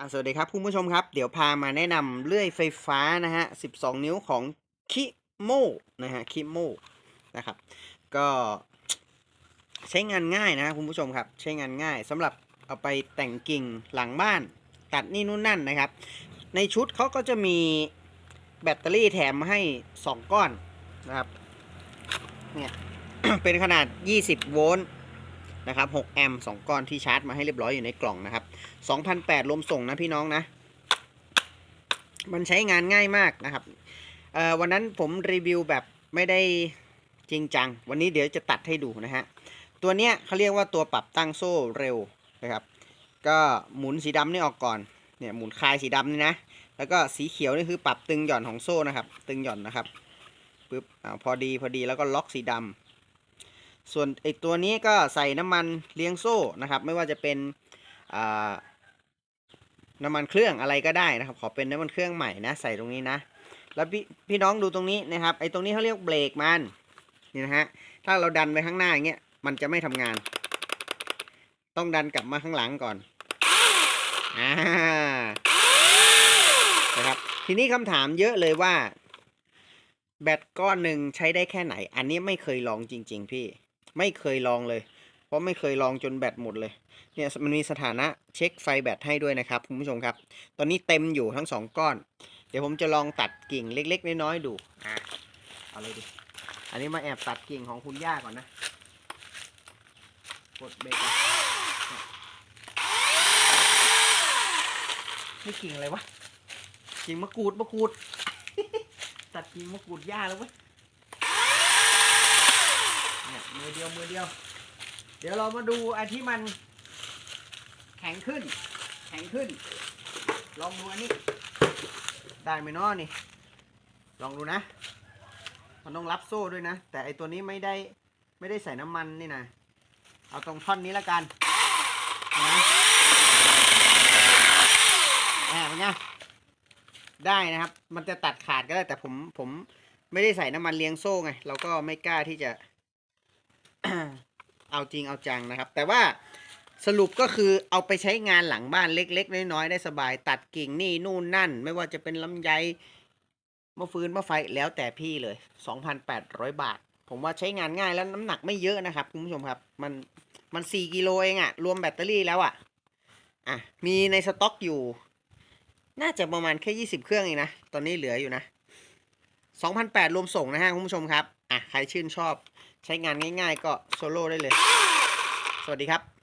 อะสวัสดีครับคุณผู้ชมครับ เดี๋ยวพามาแนะนำเลื่อยไฟฟ้านะฮะ 12 นิ้วของคิโมนะฮะคิโมนะครับ ก็ใช้งานง่ายนะคุณผู้ชมครับ ใช้งานง่ายสำหรับเอาไปแต่งกิ่งหลังบ้าน ตัดนี่นู่นนั่นนะครับ ในชุดเขาก็จะมีแบตเตอรี่แถมมาให้ 2 ก้อนนะครับ เนี่ย เป็นขนาด 20 โวลต์ นะครับ6แอมป์2ก้อนที่ชาร์จมาให้เรียบร้อยอยู่ในกล่องนะครับ2,008รวมส่งนะพี่น้องนะ มันใช้งานง่ายมากนะครับวันนั้นผมรีวิวแบบไม่ได้จริงจัง วันนี้เดี๋ยวจะตัดให้ดูนะฮะ ตัวเนี้ยเขาเรียกว่าตัวปรับตั้งโซ่เร็วนะครับ ก็หมุนสีดำนี่ออกก่อน เนี่ยหมุนคลายสีดำนี่นะ แล้วก็สีเขียวนี่คือปรับตึงหย่อนของโซ่นะครับ ตึงหย่อนนะครับปึ๊บอ่าพอดีพอดีแล้วก็ล็อกสีดำ ส่วนไอตัวนี้ก็ใส่น้ำมันเลี้ยงโซ่นะครับ ไม่ว่าจะเป็นน้ำมันเครื่องอะไรก็ได้นะครับ ขอเป็นน้ำมันเครื่องใหม่นะ ใส่ตรงนี้นะ แล้วพี่พี่น้องดูตรงนี้นะครับ ไอตรงนี้เขาเรียกเบรกมันนี่นะฮะ ถ้าเราดันไปข้างหน้าอย่างเงี้ย มันจะไม่ทำงาน ต้องดันกลับมาข้างหลังก่อน อ่า นะครับ ทีนี้คำถามเยอะเลยว่า แบตก้อนหนึ่งใช้ได้แค่ไหน อันนี้ไม่เคยลองจริง ๆ พี่ ไม่เคยลองเลย เพราะไม่เคยลองจนแบตหมดเลย เนี่ยมันมีสถานะเช็คไฟแบตให้ด้วยนะครับคุณผู้ชมครับ ตอนนี้เต็มอยู่ทั้งสองก้อน เดี๋ยวผมจะลองตัดกิ่งเล็ก ๆ น้อยๆดูอะเอาเลยดิ อันนี้มาแอบตัดกิ่งของคุณย่าก่อนนะ กดเบรกนนี่กิ่งอะไรวะ กิ่งมะกรูดมะกรูด ตัดกิ่งมะกรูดย่าแล้วเว้ย เนี่ยมือเดียวมือเดียว เดี๋ยวเรามาดูอันที่มันแข็งขึ้น แข็งขึ้น ลองดูอันนี้ ได้ไหมนาะนี่ ลองดูนะ มันต้องรับโซ่ด้วยนะ แต่ไอตัวนี้ไม่ได้ไม่ได้ใส่น้ำมันนี่นะ เอาตรงท่อนนี้ละกันนะแอบเป็นไงได้นะครับ มันจะตัดขาดก็ได้แต่ผมผมไม่ได้ใส่น้ำมันเลี้ยงโซ่ไง เราก็ไม่กล้าที่จะ เอาจริงเอาจังนะครับ แต่ว่าสรุปก็คือเอาไปใช้งานหลังบ้านเล็ก ๆ น้อยๆได้สบาย ตัดกิ่งนี่นู่นนั่น ไม่ว่าจะเป็นลำไยมะฟืนมะไฟแล้วแต่พี่เลย 2,800 บาท ผมว่าใช้งานง่ายแล้วน้ำหนักไม่เยอะนะครับคุณผู้ชมครับ มันมัน 4กิโลเองอะรวมแบตเตอรี่แล้วอะอะ มีในสต็อกอยู่ น่าจะประมาณแค่ 20 เครื่องเองนะ ตอนนี้เหลืออยู่นะ2,800รวมส่งนะฮะคุณผู้ชมครับ อะ ใครชื่นชอบ ใช้งานง่ายๆ ก็โซโล่ได้เลย สวัสดีครับ